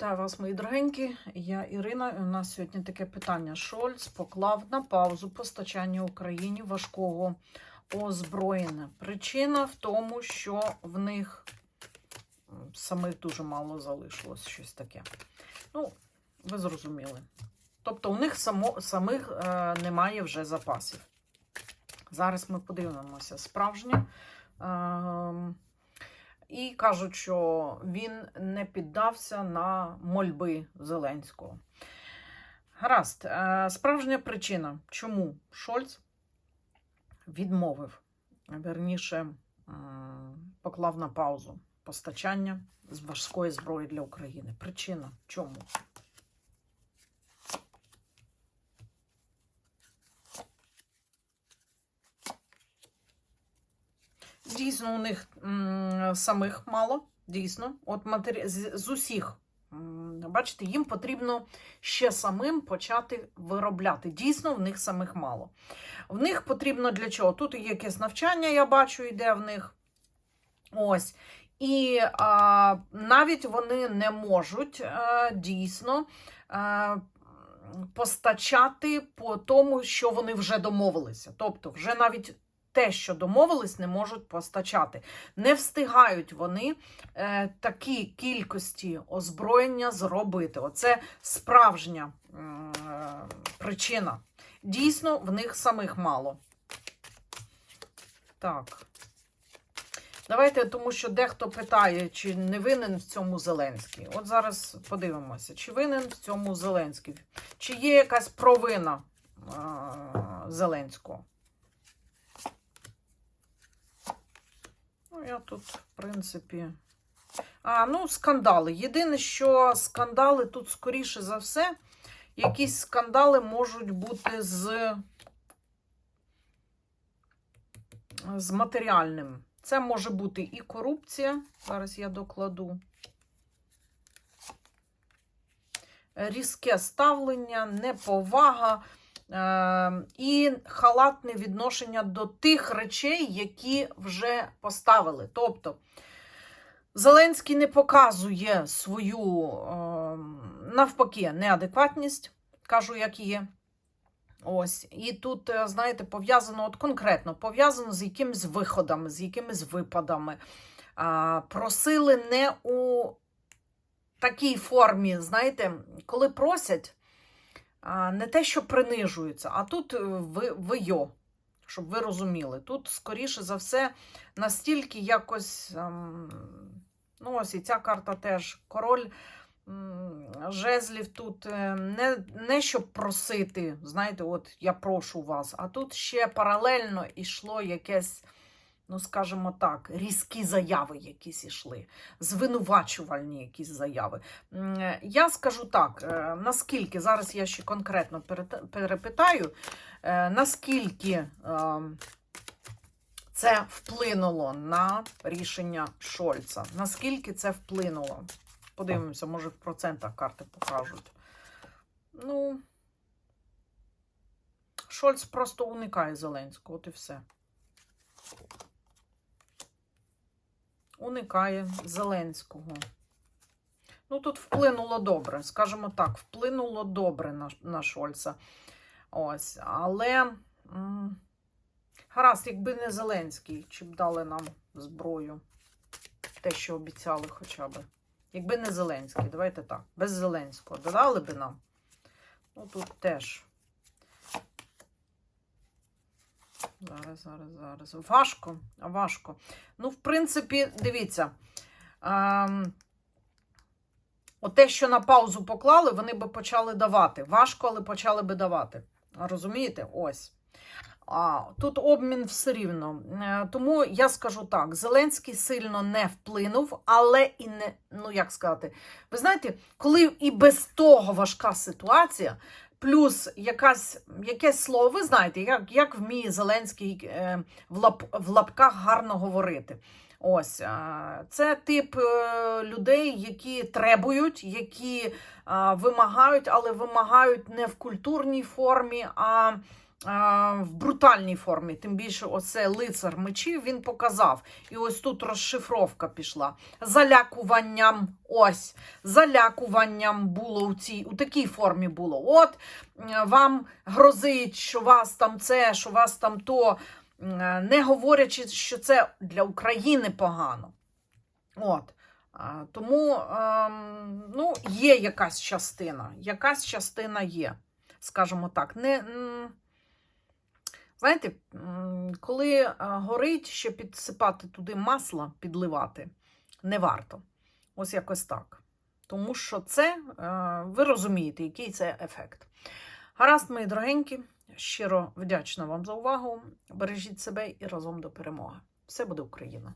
Вітаю вас, мої дорогенькі. Я Ірина. І у нас сьогодні таке питання. Шольц поклав на паузу постачання Україні важкого озброєння. Причина в тому, що в них самих дуже мало залишилось щось таке. Ну, ви зрозуміли. Тобто у них само, самих е, немає вже запасів. Зараз ми подивимося справжнє. Ем, і кажуть, що він не піддався на мольби Зеленського. Гаразд, е, справжня причина, чому Шольц відмовив, верніше поклав на паузу постачання з важкої зброї для України. Причина чому? Дійсно, у них м, самих мало. Дійсно, от матері... з, з усіх, м, бачите, їм потрібно ще самим почати виробляти. Дійсно, в них самих мало. В них потрібно для чого? Тут якесь навчання, я бачу, йде в них. Ось. І а, навіть вони не можуть а, дійсно а, постачати по тому, що вони вже домовилися. Тобто, вже навіть те, що домовились, не можуть постачати. Не встигають вони е, такі кількості озброєння зробити. Оце справжня е, причина. Дійсно, в них самих мало. Так. Давайте, тому що дехто питає, чи не винен в цьому Зеленський. От зараз подивимося, чи винен в цьому Зеленський, чи є якась провина е, Зеленського. Ну, я тут, в принципі. А, ну, скандали. Єдине, що скандали тут, скоріше за все, якісь скандали можуть бути з, з матеріальним. Це може бути і корупція. Зараз я докладу. Різке ставлення, неповага і халатне відношення до тих речей, які вже поставили. Тобто Зеленський не показує свою е, навпаки неадекватність, кажу, як є. Ось, і тут, е, знаєте, пов'язано от конкретно пов'язано з якимись виходами, з якимись випадами. А, просили не у такій формі, знаєте, коли просять, не те, що принижуються, а тут е, ви, ви йо, щоб ви розуміли. Тут, скоріше за все, настільки якось. ем, ну, ось і ця карта теж король жезлів тут е, не, не щоб просити, знаєте, от я прошу вас, а тут ще паралельно йшло якесь, ну скажімо так, різкі заяви якісь ішли, звинувачувальні якісь заяви. Я скажу так, е, наскільки, зараз я ще конкретно перепитаю, е, наскільки е, це вплинуло на рішення Шольца, наскільки це вплинуло. Подивимося, може в процентах карти покажуть. Ну, Шольц просто уникає Зеленського, от і все. Уникає Зеленського. Ну, тут вплинуло добре, скажімо так, вплинуло добре на, на Шольца. Ось, але. м, Гаразд, якби не Зеленський, чи б дали нам зброю. Те, що обіцяли хоча б. Якби не Зеленський, давайте так. Без Зеленського додали би нам. Ну тут теж. Зараз, зараз, зараз. Важко, важко. Ну, в принципі, дивіться. Ем, Оте, що на паузу поклали, вони би почали давати. Важко, але почали би давати. Розумієте? Ось. А, тут обмін все рівно. Е, Тому я скажу так: Зеленський сильно не вплинув, але і не, ну як сказати, ви знаєте, коли і без того важка ситуація, плюс якась, якесь слово, ви знаєте, як, як вміє Зеленський е, в, лап, в лапках гарно говорити. Ось це тип е, людей, які требують, які вимагають, але вимагають не в культурній формі, а в брутальній формі. Тим більше, оце лицар мечів він показав. І ось тут розшифровка пішла. Залякуванням, ось, залякуванням було у цій, у такій формі було. От вам грозить, що вас там це, що вас там то, не говорячи, що це для України погано. От. Тому ем, ну, є якась частина. Якась частина є, скажімо так. Не, знаєте, коли е, горить, ще підсипати туди масло, підливати не варто. Ось якось так. Тому що це, е, ви розумієте, який це ефект. Гаразд, мої дорогенькі, щиро вдячна вам за увагу. Бережіть себе і разом до перемоги. Все буде Україна!